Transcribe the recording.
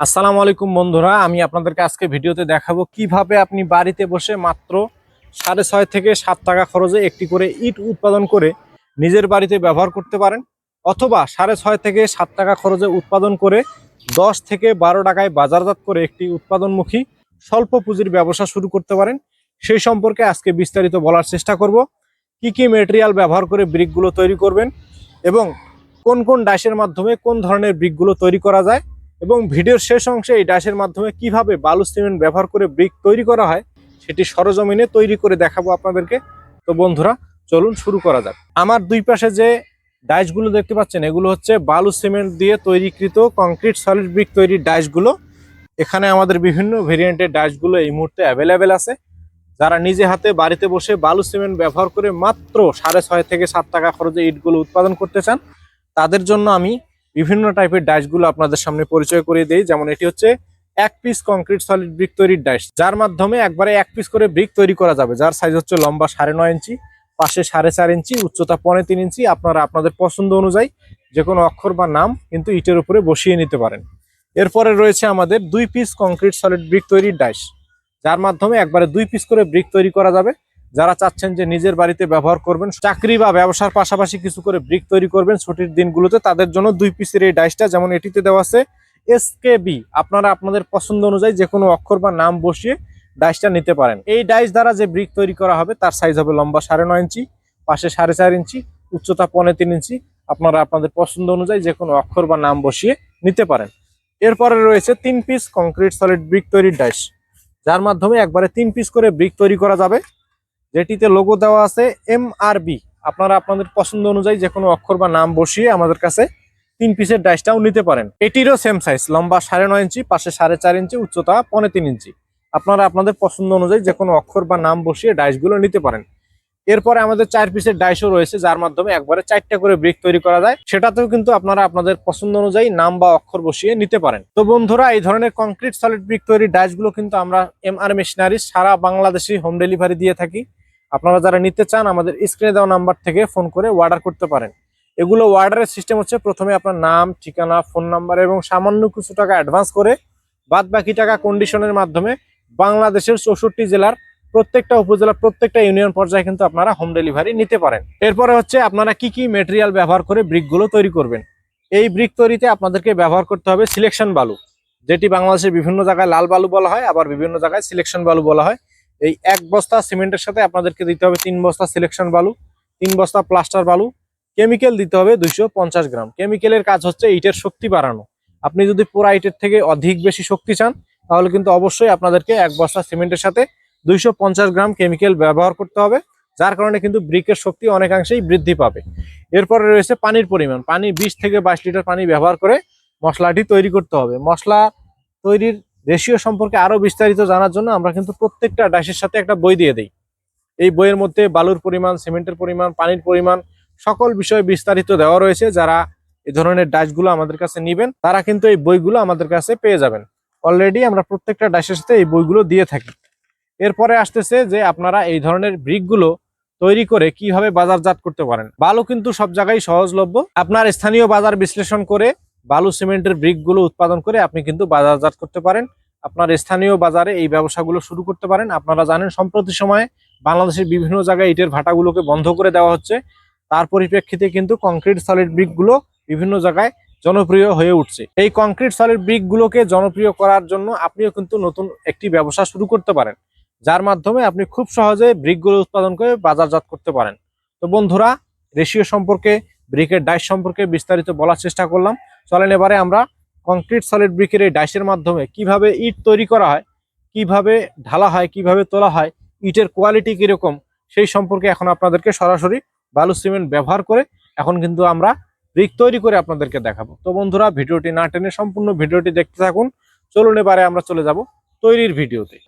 আসসালামু আলাইকুম বন্ধুরা, আমি আপনাদেরকে আজকে ভিডিওতে দেখাবো কীভাবে আপনি বাড়িতে বসে মাত্র সাড়ে ছয় থেকে সাত টাকা খরচে একটি করে ইট উৎপাদন করে নিজের বাড়িতে ব্যবহার করতে পারেন, অথবা সাড়ে ছয় থেকে সাত টাকা খরচে উৎপাদন করে দশ থেকে বারো টাকায় বাজারজাত করে একটি উৎপাদনমুখী স্বল্প পুঁজির ব্যবসা শুরু করতে পারেন। সেই সম্পর্কে আজকে বিস্তারিত বলার চেষ্টা করব। কি কি মেটেরিয়াল ব্যবহার করে ব্রিকগুলো তৈরি করবেন এবং কোন কোন ডাইসের মাধ্যমে কোন ধরনের ব্রিকগুলো তৈরি করা যায় এবং ভিডিওর শেষ অংশে এই ডাশের মাধ্যমে কীভাবে বালু সিমেন্ট ব্যবহার করে ব্রিক তৈরি করা হয়, সেটি সরজমিনে তৈরি করে দেখাবো আপনাদেরকে। তো বন্ধুরা, চলুন শুরু করা যাক। আমার দুই পাশে যে ডাইসগুলো দেখতে পাচ্ছেন, এগুলো হচ্ছে বালু সিমেন্ট দিয়ে তৈরিকৃত কংক্রিট সলিড ব্রিক তৈরির ডাইসগুলো এখানে আমাদের বিভিন্ন ভেরিয়েন্টের ডাইসগুলো এই মুহূর্তে অ্যাভেলেবেল আছে। যারা নিজে হাতে বাড়িতে বসে বালু সিমেন্ট ব্যবহার করে মাত্র সাড়ে ছয় থেকে সাত টাকা খরচে ইটগুলো উৎপাদন করতে চান, তাদের জন্য আমি বিভিন্ন টাইপের ডাইসগুলো আপনাদের সামনে পরিচয় করিয়ে দেই। যেমন এটি হচ্ছে এক পিস কংক্রিট সলিড ব্রিক তৈরির ডাইস যার মাধ্যমে একবারে এক পিস করে ব্রিক তৈরি করা যাবে। যার সাইজ হচ্ছে লম্বা সাড়ে নয় ইঞ্চি, পাশে সাড়ে চার ইঞ্চি, উচ্চতা পৌনে তিন ইঞ্চি। আপনারা আপনাদের পছন্দ অনুযায়ী যে কোনো অক্ষর বা নাম কিন্তু ইটের উপরে বসিয়ে নিতে পারেন। এরপরে রয়েছে আমাদের দুই পিস কংক্রিট সলিড ব্রিক তৈরির ডাইস যার মাধ্যমে একবারে দুই পিস করে ব্রিক তৈরি করা যাবে। যারা চাচ্ছেন যে নিজের বাড়িতে ব্যবহার করবেন, চাকরি বা ব্যবসার পাশাপাশি কিছু করে ব্রিক তৈরি করবেন ছুটির দিনগুলোতে, তাদের জন্য দুই পিসের এই ডাইসটা যেমন এটিতে দেওয়া আছে এস আপনারা আপনাদের পছন্দ অনুযায়ী যে কোনো অক্ষর বা নাম বসিয়ে ডাইসটা নিতে পারেন। এই ডাইস দ্বারা যে ব্রিক তৈরি করা হবে, তার সাইজ হবে লম্বা সাড়ে নয় ইঞ্চি, পাশে সাড়ে চার ইঞ্চি, উচ্চতা পনে তিন ইঞ্চি, আপনারা আপনাদের পছন্দ অনুযায়ী যে কোনো অক্ষর বা নাম বসিয়ে নিতে পারেন। এরপরে রয়েছে তিন পিস কংক্রিট সলিড ব্রিক তৈরির ডাইস যার মাধ্যমে একবারে তিন পিস করে ব্রিক তৈরি করা যাবে। যেটিতে লোগো দেওয়া আছে এম আর বি আপনারা আপনাদের পছন্দ অনুযায়ী যে কোনো অক্ষর বা নাম বসিয়ে আমাদের কাছে তিন পিসের ডাইসটাও নিতে পারেন। এটিরও সেম সাইজ লম্বা সাড়ে নয় ইঞ্চি, পাশে সাড়ে চার ইঞ্চি, উচ্চতা পনে তিন ইঞ্চি। আপনারা আপনাদের পছন্দ অনুযায়ী যে কোনো অক্ষর বা নাম বসিয়ে ডাইসগুলো নিতে পারেন। এরপরে আমাদের চার পিসের ডাইসও রয়েছে, যার মাধ্যমে একবারে চারটা করে ব্রিক তৈরি করা যায়। সেটাতেও কিন্তু আপনারা আপনাদের পছন্দ অনুযায়ী নাম বা অক্ষর বসিয়ে নিতে পারেন। তো বন্ধুরা, এই ধরনের কংক্রিট সলিড ব্রিক তৈরির ডাইসগুলো কিন্তু আমরা এম আর মেশিনারি সারা বাংলাদেশে হোম ডেলিভারি দিয়ে থাকি। আপনারা যারা নিতে চান, আমাদের স্ক্রিনে দেওয়া নাম্বার থেকে ফোন করে অর্ডার করতে পারেন। এগুলো অর্ডারের সিস্টেম হচ্ছে প্রথমে আপনার নাম, ঠিকানা ফোন নাম্বার এবং সামান্য কিছু টাকা অ্যাডভান্স করে বাদ বাকি টাকা কন্ডিশনের মাধ্যমে বাংলাদেশের চৌষট্টি জেলার প্রত্যেকটা উপজেলা প্রত্যেকটা ইউনিয়ন পর্যায়ে কিন্তু আপনারা হোম ডেলিভারি নিতে পারেন। এরপরে হচ্ছে আপনারা কি কি মেটেরিয়াল ব্যবহার করে ব্রিকগুলো তৈরি করবেন। এই ব্রিক তৈরিতে আপনাদেরকে ব্যবহার করতে হবে সিলেকশন বালু, যেটি বাংলাদেশের বিভিন্ন জায়গায় লাল বালু বলা হয়, আবার বিভিন্ন জায়গায় সিলেকশন বালু বলা হয়। এই এক বস্তা সিমেন্টের সাথে আপনাদেরকে দিতে হবে তিন বস্তা সিলেকশন বালু, তিন বস্তা প্লাস্টার বালু কেমিক্যাল দিতে হবে দুইশো পঞ্চাশ গ্রাম। কেমিক্যালের কাজ হচ্ছে ইটের শক্তি বাড়ানো। আপনি যদি পুরা ইটের থেকে অধিক বেশি শক্তি চান, তাহলে কিন্তু অবশ্যই আপনাদেরকে এক বস্তা সিমেন্টের সাথে দুইশো পঞ্চাশ গ্রাম কেমিক্যাল ব্যবহার করতে হবে, যার কারণে কিন্তু ব্রিকের শক্তি অনেকাংশেই বৃদ্ধি পাবে। এরপরে রয়েছে পানির পরিমাণ। পানি বিশ থেকে বাইশ লিটার পানি ব্যবহার করে মশলাটি তৈরি করতে হবে। মশলা তৈরির রেশিও সম্পর্কে আরও বিস্তারিত জানার জন্য আমরা কিন্তু প্রত্যেকটা ডাইসের সাথে একটা বই দিয়ে দিই। এই বইয়ের মধ্যে বালুর পরিমাণ, সিমেন্টের পরিমাণ, পানির পরিমাণ সকল বিষয়ে বিস্তারিত দেওয়া রয়েছে। যারা এই ধরনের ডাইসগুলো আমাদের কাছে নিবেন, তারা কিন্তু এই বইগুলো আমাদের কাছে পেয়ে যাবেন। অলরেডি আমরা প্রত্যেকটা ডাইসের সাথে এই বইগুলো দিয়ে থাকি। এরপরে আসতেছে যে আপনারা এই ধরনের ব্রিকগুলো তৈরি করে কীভাবে বাজারজাত করতে পারেন। বালু কিন্তু সব জায়গায় সহজলভ্য। আপনার স্থানীয় বাজার বিশ্লেষণ করে বালু সিমেন্টের ব্রিকগুলো উৎপাদন করে আপনি কিন্তু বাজারজাত করতে পারেন। আপনার স্থানীয় বাজারে এই ব্যবসাগুলো শুরু করতে পারেন। আপনারা জানেন, সম্প্রতি সময়ে বাংলাদেশের বিভিন্ন জায়গায় ইটের ভাটাগুলোকে বন্ধ করে দেওয়া হচ্ছে। তার পরিপ্রেক্ষিতে কিন্তু কংক্রিট সলিড ব্রিকগুলো বিভিন্ন জায়গায় জনপ্রিয় হয়ে উঠছে। এই কংক্রিট সলিড ব্রিকগুলোকে জনপ্রিয় করার জন্য আপনিও কিন্তু নতুন একটি ব্যবসা শুরু করতে পারেন। যার মাধ্যমে আপনি খুব সহজে ব্রিকগুলো উৎপাদন করে বাজারজাত করতে পারেন। তো বন্ধুরা, রেশিও সম্পর্কে ব্রিকের ডাইস সম্পর্কে বিস্তারিত বলার চেষ্টা করলাম। চলেন এবারে আমরা কংক্রিট সলিড ব্রিকের এই ডাইসের মাধ্যমে কীভাবে ইট তৈরি করা হয়, কীভাবে ঢালা হয়, কীভাবে তোলা হয়, ইটের কোয়ালিটি কীরকম, সেই সম্পর্কে এখন আপনাদেরকে সরাসরি বালু সিমেন্ট ব্যবহার করে এখন কিন্তু আমরা ব্রিক তৈরি করে আপনাদেরকে দেখাবো। তো বন্ধুরা, ভিডিওটি না টেনে সম্পূর্ণ ভিডিওটি দেখতে থাকুন। চলুন এবারে আমরা চলে যাব তৈরির ভিডিওতে।